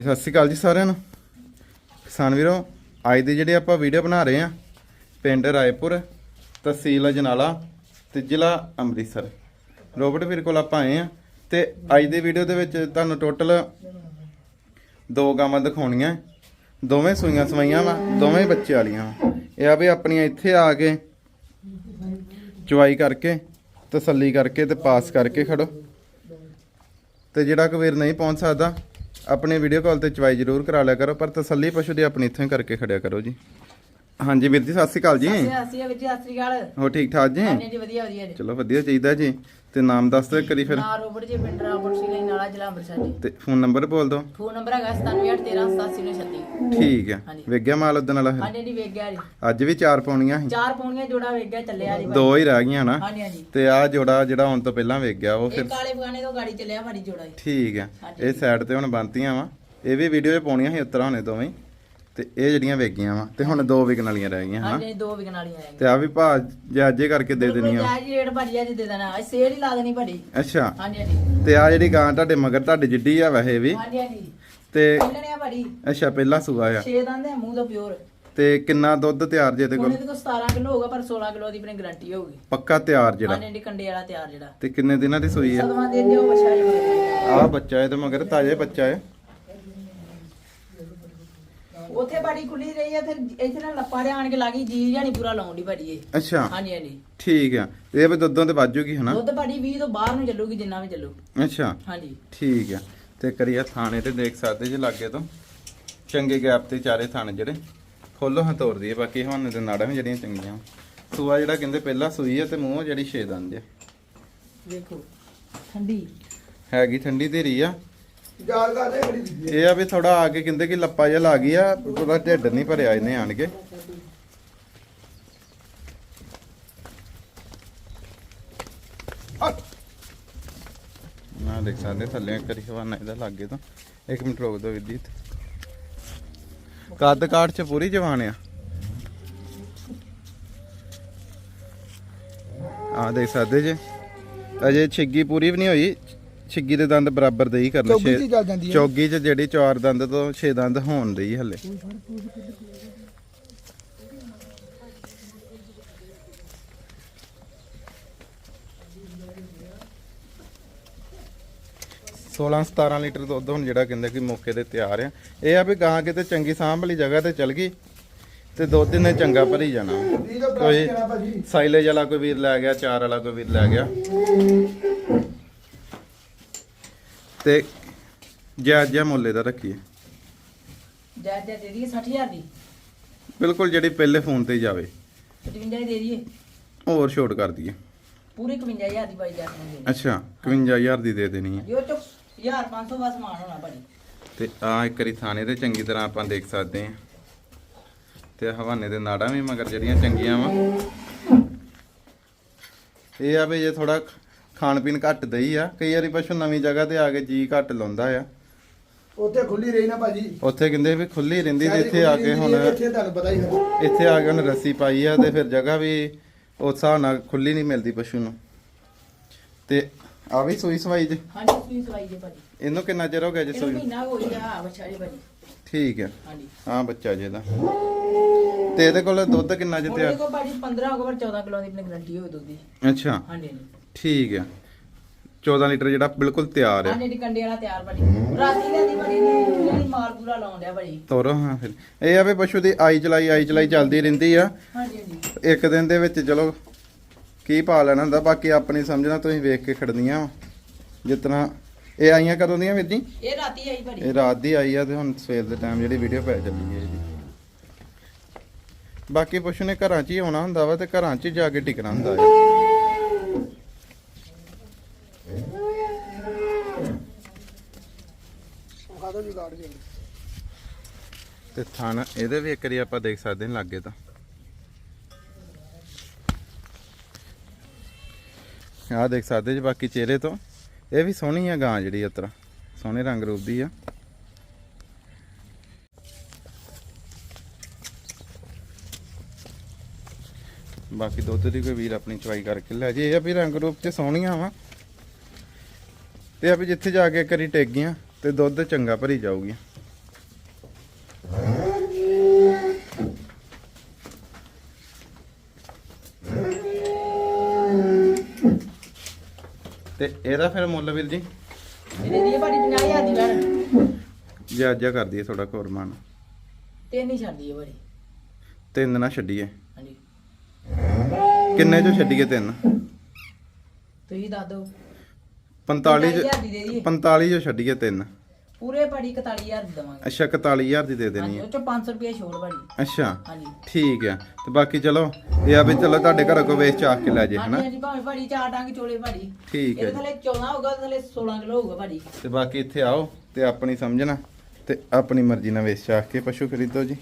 ਸਤਿ ਸ਼੍ਰੀ ਅਕਾਲ ਜੀ ਸਾਰਿਆਂ ਨੂੰ। ਕਿਸਾਨ ਵੀਰੋ, ਅੱਜ ਦੇ ਜਿਹੜੇ ਆਪਾਂ ਵੀਡੀਓ ਬਣਾ ਰਹੇ ਆ ਪਿੰਡ ਰਾਏਪੁਰ, ਤਹਿਸੀਲ ਅਜਨਾਲਾ ਤੇ ਜ਼ਿਲ੍ਹਾ ਅੰਮ੍ਰਿਤਸਰ। ਰੋਬਰਟ ਵੀਰ ਕੋਲ ਆਪਾਂ ਆਏ ਆ ਤੇ ਅੱਜ ਦੀ ਵੀਡੀਓ ਦੇ ਵਿੱਚ ਤੁਹਾਨੂੰ ਟੋਟਲ ਦੋ ਗਾਵਾਂ ਦਿਖਾਉਣੀਆਂ। ਦੋਵੇਂ ਸੂਈਆਂ ਸਵਾਈਆਂ ਵਾ, ਦੋਵੇਂ ਬੱਚੇ ਵਾਲੀਆਂ ਵਾ। ਇਹ ਆ ਵੀ ਆਪਣੀਆਂ ਇੱਥੇ ਆ ਕੇ ਚੁਆਈ ਕਰਕੇ, ਤਸੱਲੀ ਕਰਕੇ ਤੇ ਪਾਸ ਕਰਕੇ ਖੜੋ। ਤੇ ਜਿਹੜਾ ਕੋਈ ਵੀਰ ਨਹੀਂ ਪਹੁੰਚ ਸਕਦਾ ਆਪਣੇ ਵੀਡੀਓ ਕਾਲ ਤੇ ਚਵਾਈ ਜ਼ਰੂਰ ਕਰਾ ਲਿਆ ਕਰੋ ਪਰ ਤਸੱਲੀ ਪਸ਼ੂ ਦੀ ਆਪਣੀ ਇੱਥੋਂ ਹੀ ਕਰਕੇ ਖੜਿਆ ਕਰੋ ਜੀ। ਹਾਂਜੀ ਵੀਰ ਜੀ ਸਤਿ ਸ਼੍ਰੀ ਅਕਾਲ ਜੀ। ਸਤਿ ਸ੍ਰੀ ਅਕਾਲ ਹੋ ਠੀਕ ਠਾਕ ਜੀ? ਹਾਂਜੀ ਜੀ ਵਧੀਆ ਵਧੀਆ ਜੀ। ਚਲੋ ਵਧੀਆ ਚਾਹੀਦਾ ਜੀ। ਤੇ ਨਾਮ ਦੱਸ ਦਿਓ ਕਰੀ ਫਿਰ। ਨਾ ਰੋਬਟ ਜੀ ਪਿੰਡ ਰਾਮਪੁਰ ਸੀ ਲਈ ਨਾਲਾ ਜ਼ਿਲ੍ਹਾ ਅੰਮ੍ਰਿਤਸਰ ਜੀ। ਤੇ ਫੋਨ ਨੰਬਰ ਬੋਲ ਦਿਓ ਫੋਨ ਨੰਬਰ ਹੈਗਾ 9781138736 ਠੀਕ ਹੈ ਹਾਂਜੀ। ਵੇਗਿਆ ਮਾਲ ਉਦਣ ਵਾਲਾ ਫਿਰ? ਹਾਂਜੀ ਜੀ ਵੇਖ ਗਿਆ ਜੀ। ਅੱਜ ਵੀ ਚਾਰ ਪਾਉਣੀਆਂ ਸੀ। ਚਾਰ ਪੌਣੀਆਂ ਜੋੜਾ ਵੇਖ ਗਿਆ ਚੱਲਿਆ ਜੀ। ਦੋ ਹੀ ਰਹਿ ਗਈਆਂ ਨਾ। ਹਾਂਜੀ ਹਾਂਜੀ। ਤੇ ਆ ਜੋੜਾ ਜਿਹੜਾ ਹੁਣ ਤੋਂ ਪਹਿਲਾਂ ਵੇਗ ਗਿਆ ਉਹ ਇਹ ਫਿਰ ਕਾਲੇ ਬਗਾਨੇ ਤੋਂ ਗਾੜੀ ਚੱਲਿਆ ਮਾੜੀ ਜੋੜਾ ਜੀ। ਠੀਕ ਹੈ। ਇਹ ਸਾਈਡ ਤੇ ਹੁਣ ਬੰਨਤੀਆਂ ਵਾ। ਇਹ ਵੀ ਵੀਡੀਓ 'ਚ ਪਾਉਣੀਆਂ ਸੀ ਉਤਰਾ ਹੁਣੇ ਦੋਵੇਂ। ਤੇ ਇਹ ਜਿਹੜੀਆਂ ਵੇਗੀਆਂ ਵਾ ਤੇ ਹੁਣ ਦੋ ਵਿਕਣ ਵਾਲੀਆਂ ਰਹਿ ਗਈਆਂ ਹਨਾ? ਹਾਂਜੀ ਦੋ ਵਿਕਣ ਵਾਲੀਆਂ ਹੈਗੀਆਂ ਤੇ ਆ ਵੀ ਭਾ ਜਾਜੇ ਕਰਕੇ ਦੇ ਦੇਣੀਆਂ ਬਿਲਕੁਲ ਜੀ ਰੇਟ ਭਾਜੀ ਅੱਜ ਦੇ ਦੇਣਾ। ਅੱਜ ਸੇਲ ਹੀ ਲਾ ਦੇਣੀ ਭਾਜੀ। ਅੱਛਾ। ਹਾਂਜੀ ਹਾਂਜੀ। ਤੇ ਆ ਜਿਹੜੀ ਗਾਂ ਤੁਹਾਡੇ ਮਗਰ ਤੁਹਾਡੀ ਜਿੱਡੀ ਆ ਵੈਸੇ ਵੀ। ਹਾਂਜੀ ਹਾਂਜੀ। ਤੇ ਪਹਿਲਣੇ ਆ ਭਾਜੀ। ਅੱਛਾ ਪਹਿਲਾ ਸੂਆ ਆ। ਛੇ ਦੰਦ ਹੈ ਮੂੰਹ ਤੋਂ ਪਿਓਰ। ਤੇ ਕਿੰਨਾ ਦੁੱਧ ਤਿਆਰ ਜੇ ਤੇ ਕੋਲ? ਇਹਦੇ ਕੋਲ 17 ਕਿਲੋ ਹੋਗਾ ਪਰ 16 ਕਿਲੋ ਦੀ ਆਪਣੀ ਗਾਰੰਟੀ ਹੋਊਗੀ। ਪੱਕਾ ਤਿਆਰ ਜਿਹੜਾ? ਹਾਂਜੀ ਹਾਂਜੀ ਕੰਡੇ ਵਾਲਾ ਤਿਆਰ ਜਿਹੜਾ। ਤੇ ਕਿੰਨੇ ਦਿਨਾਂ ਦੀ ਸੂਈ ਆ? ਸਦਮਾ ਦੇ ਦਿਓ ਬੱਚਾ ਜੀ। ਆ ਬੱਚਾ ਹੈ ਤੇ ਮਗਰ ਤਾਜ਼ਾ ਬੱਚਾ ਹੈ ਉੱਥੇ ਬਾੜੀ ਖੁੱਲੀ ਰਹੀ ਆ ਫਿਰ ਇੱਥੇ ਨਾ ਲੱਪਾ ਦੇ ਆਣ ਕੇ ਲੱਗੀ ਜੀ ਜਾਨੀ ਪੂਰਾ ਲਾਉਣ ਦੀ ਬਾੜੀ ਇਹ। ਅੱਛਾ। ਹਾਂਜੀ ਹਾਂਜੀ। ਠੀਕ ਆ। ਇਹ ਵੀ ਦੁੱਧੋਂ ਤੇ ਵਾਜੂਗੀ ਹਨਾ? ਦੁੱਧ ਬਾੜੀ 20 ਤੋਂ ਬਾਹਰ ਨੂੰ ਚੱਲੂਗੀ ਜਿੰਨਾ ਵੀ ਚੱਲੂ। ਅੱਛਾ। ਹਾਂਜੀ। ਠੀਕ ਆ। ਤੇ ਕਰੀਆ ਥਾਣੇ ਤੇ ਦੇਖ ਸਕਦੇ ਜੇ ਲਾਗੇ ਤੋਂ। ਚੰਗੇ ਗੈਪ ਤੇ ਚਾਰੇ ਥਾਣੇ ਜਿਹੜੇ। ਖੋਲੋ ਹਾਂ ਤੋੜ ਦਈਏ ਬਾਕੀ ਹਵਾਨੇ ਦੇ ਨਾੜਾਂ ਵੀ ਜਿਹੜੀਆਂ ਚੰਗੀਆਂ। ਸੂਆ ਜਿਹੜਾ ਕਹਿੰਦੇ ਪਹਿਲਾ ਸੂਈ ਆ ਤੇ ਮੂੰਹ ਜਿਹੜੀ ਛੇ ਦੰਦ ਆ। ਵੇਖੋ। ਠੰਡੀ। ਹੈਗੀ ਠੰਡੀ ਧੀਰੀ ਆ। ਯਾਰ ਕਰਦੇ ਦਿੱਤੀ ਇਹ ਆ ਵੀ ਥੋੜਾ ਆ ਕੇ ਕਹਿੰਦੇ ਕਿ ਲੱਪਾ ਜਿਹਾ ਲਾ ਗਈ ਆ ਉਹਦਾ ਢਿੱਡ ਨਹੀਂ ਭਰਿਆ ਇਹਨੇ ਆਣ ਕੇ। ਨਾ ਦੇਖ ਸਕਦੇ ਥੱਲੇ ਕਰੀ ਹਵਾਨਾ ਇਹਦਾ ਲੱਗੇ ਤਾਂ। ਇੱਕ ਮਿੰਟ ਰੋਕ ਦੋ ਵਿਦੀ ਕੱਦ ਕਾਠ ਚ ਪੂਰੀ ਜਵਾਨ ਆ। ਆ ਦੇਖ ਸਕਦੇ ਜੇ। ਅਜੇ ਛਿੱਗੀ ਪੂਰੀ ਵੀ ਨਹੀਂ ਹੋਈ। ਛਿੱਗੀ ਦੇ ਦੰਦ ਬਰਾਬਰ ਦੇ ਹੀ ਕਰਨੇ ਚੌਗੀ ਛੇ- ਚ ਚੱਲ ਜਾਂਦੀ ਹੈ ਚੌਗੀ ਚ ਜਿਹੜੀ ਚਾਰ ਦੰਦ ਤੋਂ ਛੇ ਦੰਦ ਹੋਣ ਦੇ ਹੀ ਹੱਲੇ। ਸੋਲਾਂ 17 ਲੀਟਰ ਦੁੱਧ ਹੁਣ ਜਿਹੜਾ ਕਹਿੰਦੇ ਕਿ ਮੌਕੇ ਤੇ ਤਿਆਰ ਆ। ਇਹ ਆ ਵੀ ਗਾਂ ਕਿਤੇ ਚੰਗੀ ਸਾਂਭ ਵਾਲੀ ਜਗ੍ਹਾ ਤੇ ਚਲ ਗਈ ਤੇ ਦੁੱਧ ਇਹਨੇ ਚੰਗਾ ਭਰੀ ਜਾਣਾ। ਕੋਈ ਭਾਜੀ? ਸਾਈਲੇਜ ਵਾਲਾ ਕੋਈ ਵੀਰ ਲੈ ਗਿਆ ਚਾਰ ਵਾਲਾ ਕੋਈ ਵੀਰ ਲੈ ਗਿਆ। ਤੇ ਜਾਇਜ਼ ਜਿਹਾ ਮੁੱਲੇ ਦਾ ਰੱਖੀਏ। ਜੈ ਜੈ ਦੇ ਦਈਏ 60000 ਦੀ? ਬਿਲਕੁਲ ਜਿਹੜੀ ਪਹਿਲੇ ਫੋਨ ਤੇ ਜਾਵੇ। 55 ਦੀ ਦੇ ਦਈਏ। ਹੋਰ ਛੋਟ ਕਰ ਦਈਏ। ਪੂਰੇ 51000 ਦੀ ਬਾਈ ਜਾ ਕੇ ਦੇ। ਅੱਛਾ 51000 ਦੀ ਦੇ ਦੇਣੀ ਹੈ। ਦਿਓ ਚੁੱਪ 1500 ਬਸ ਮਾਨ ਹੋਣਾ ਭਾਜੀ। ਤੇ ਆ ਇੱਕ ਵਾਰੀ ਥਾਣੇ ਤੇ ਚੰਗੀ ਤਰ੍ਹਾਂ ਆਪਾਂ ਦੇਖ ਸਕਦੇ ਹਾਂ। ਤੇ ਹਵਾਨੇ ਦੇ ਨਾੜਾਂ ਵੀ ਮਗਰ ਜਿਹੜੀਆਂ ਚੰਗੀਆਂ ਵਾ। ਇਹ ਆ ਵੀ ਜੇ ਥੋੜਾ ਖਾਣ ਪੀਣ ਘੱਟ ਦਈ ਆ। ਕਈ ਵਾਰੀ ਪਸ਼ੂ ਨਵੀਂ ਜਗ੍ਹਾ ਤੇ ਆ ਕੇ ਜੀ ਘੱਟ ਲਾਉਂਦਾ ਆ। ਉੱਥੇ ਖੁੱਲੀ ਰਹੀ ਨਾ ਭਾਜੀ। ਉੱਥੇ ਕਹਿੰਦੇ ਵੀ ਖੁੱਲੀ ਰਹਿੰਦੀ ਤੇ ਇੱਥੇ ਆ ਕੇ ਹੁਣ ਇੱਥੇ ਤੁਹਾਨੂੰ ਪਤਾ ਹੀ ਹੈ। ਇੱਥੇ ਆ ਕੇ ਉਹਨੇ ਰੱਸੀ ਪਾਈ ਆ ਤੇ ਫਿਰ ਜਗ੍ਹਾ ਵੀ ਉਸ ਹਿਸਾਬ ਨਾਲ ਖੁੱਲੀ ਨਹੀਂ ਮਿਲਦੀ ਪਸ਼ੂ ਨੂੰ। ਤੇ ਆ ਵੀ ਸੂਈ ਸਵਾਈ ਜੀ? ਹਾਂਜੀ ਸੂਈ ਸਵਾਈ ਦੇ ਭਾਜੀ। ਇਹਨੂੰ ਕਿੰਨਾ ਚਿਰ ਹੋ ਗਿਆ ਜੀ ਇਹਨੂੰ ਸੂਈ? ਮਹੀਨਾ ਹੋ ਗਿਆ ਬੱਚਾ ਜੀ ਭਾਜੀ। ਠੀਕ ਹੈ ਹਾਂਜੀ। ਹਾਂ ਬੱਚਾ ਜੀ ਦਾ। ਤੇ ਇਹਦੇ ਕੋਲ ਦੁੱਧ ਕਿੰਨਾ ਜਿੱਤੇ ਉਹਦੇ ਕੋਲ ਭਾਜੀ 15 ਹੋ ਗਿਆ ਪਰ 14 ਕਿਲੋ ਦੀ ਆਪਣੀ ਗਾਰੰਟੀ ਹੋਵੇ ਦੁੱਧ ਦੀ। ਅੱਛਾ। ਹਾਂਜੀ ਹਾਂਜੀ। ਠੀਕ ਹੈ। 14 ਲੀਟਰ ਜਿਹੜਾ ਬਿਲਕੁਲ ਤਿਆਰ ਹੈ। ਹਾਂਜੀ ਜੀ ਕੰਡੇ ਵਾਲਾ ਤਿਆਰ ਭਾਜੀ ਰਾਤੀ ਦਾ ਦੀ ਭਾਜੀ ਨੇ ਜਿਹੜੀ ਮਾਲ ਪੂਰਾ ਲਾਉਣ ਡਿਆ ਭਾਜੀ ਤੋਰੋ ਹਾਂ ਫਿਰ। ਇਹ ਆ ਵੀ ਪਸ਼ੂ ਦੀ ਆਈ ਚਲਾਈ ਆਈ ਚਲਾਈ ਚੱਲਦੀ ਰਹਿੰਦੀ ਆ। ਹਾਂਜੀ ਹਾਂਜੀ। ਇੱਕ ਦਿਨ ਦੇ ਵਿੱਚ ਚਲੋ ਕੀ ਪਾ ਲੈਣਾ ਹੁੰਦਾ ਬਾਕੀ ਆਪਣੀ ਸਮਝਣਾ ਤੁਸੀਂ ਵੇਖ ਕੇ ਖੜਨੀਆਂ। ਜਿਤਨਾ ਇਹ ਆਈਆਂ ਕਦੋਂ ਦੀਆਂ ਵੀਰ ਜੀ? ਇਹ ਰਾਤੀ ਆਈ ਭਾਜੀ ਇਹ ਰਾਤ ਦੀ ਆਈ ਆ ਤੇ ਹੁਣ ਸਵੇਰ ਦੇ ਟਾਈਮ ਜਿਹੜੀ ਵੀਡੀਓ ਪੈ ਚੱਲੀ ਹੈ ਇਹਦੀ। ਬਾਕੀ ਪਸ਼ੂ ਨੇ ਘਰਾਂ 'ਚ ਹੀ ਆਉਣਾ ਹੁੰਦਾ ਵਾ ਤੇ ਘਰਾਂ 'ਚ ਹੀ ਜਾ ਕੇ ਟਿਕਣਾ ਹੁੰਦਾ ਹੈ ਖਾ ਦੋ ਜੀ ਤੇ ਥਣ, ਇਹਦੇ ਵੀ ਇੱਕ ਵਾਰੀ ਆਪਾਂ ਦੇਖ ਸਕਦੇ ਹਾਂ ਲਾਗੇ ਤਾਂ। ਆਹ ਦੇਖ ਸਕਦੇ ਜੀ ਬਾਕੀ ਚਿਹਰੇ ਤੋਂ। ਇਹ ਵੀ ਸੋਹਣੀ ਆ ਗਾਂ ਜਿਹੜੀ ਇਸ ਸੋਹਣੇ ਰੰਗ ਰੂਪ ਦੀ ਆ। ਬਾਕੀ ਦੁੱਧ ਦੀ ਕੋਈ ਵੀਰ ਆਪਣੀ ਚਵਾਈ ਕਰਕੇ ਲੈ ਜੇ। ਇਹ ਆ ਵੀ ਰੰਗ ਰੂਪ ਤੇ ਸੋਹਣੀਆਂ ਵਾ। ਤੇ ਆ ਵੀ ਜਿੱਥੇ ਜਾ ਕੇ ਕਰੀ ਟਿਕ ਗਈਆਂ ਤੇ ਦੁੱਧ ਚੰਗਾ ਭਰੀ ਜਾਊਗੀ। ਤੇ ਇਹਦਾ ਫਿਰ ਮੁੱਲ ਵੀਰ ਜੀ? ਇਹਨੇ ਦੀ ਬਾੜੀ 50000 ਦੀ ਬਣ ਜਾ ਜਾ ਕਰ ਦਈਏ ਥੋੜਾ ਕੋਰਮਾਨ। ਤਿੰਨ ਹੀ ਛੱਡੀਏ ਬੜੀ ਤਿੰਨ ਨਾ ਛੱਡੀਏ। ਹਾਂਜੀ। ਕਿੰਨੇ ਚੋਂ ਛੱਡੀਏ ਤਿੰਨ? ਤੁਸੀਂ ਦੱਸ ਦਿਓ। 45 ਚ 45000 ਦੀ ਦੇ ਦਈਏ। 45 ਚੋਂ ਛੱਡੀਏ ਤਿੰਨ। ਪੂਰੇ ਭਾਜੀ 41000 ਦੀ ਦਵਾਂਗੇ। ਅੱਛਾ 41000 ਦੀ ਦੇ ਦੇਣੀ ਹਾਂਜੀ ਹੈ। ਉਹ ਚ 500 ਰੁਪਏ ਛੋੜ ਭਾਜੀ ਅੱਛਾ ਹਾਂਜੀ। ਠੀਕ ਆ ਤੇ ਬਾਕੀ ਚਲੋ ਇਹ ਆ ਵੀ ਚਲੋ ਤੁਹਾਡੇ ਘਰੋਂ ਕੋ ਵੇਚ ਚਾਹ ਕੇ ਲੈ ਜੇ ਹਨਾ? ਹਾਂਜੀ ਭਾਵੇਂ ਭਾਜੀ ਚਾਰ ਡਾਂਗ ਚੋਲੇ ਭਾਜੀ ਠੀਕ ਹੈ। ਇਹਦੇ ਜੀ। ਥੱਲੇ 14 ਹੋਊਗਾ ਉਹਦੇ ਥੱਲੇ 16 ਕਿਲੋ ਹੋਊਗਾ ਭਾਜੀ ਤੇ ਬਾਕੀ ਇੱਥੇ ਆਓ ਤੇ ਆਪਣੀ ਸਮਝਣਾ ਤੇ ਆਪਣੀ ਮਰਜ਼ੀ ਨਾਲ ਵੇਚ ਚਾਹ ਕੇ ਪਸ਼ੂ ਖਰੀਦੋ ਜੀ।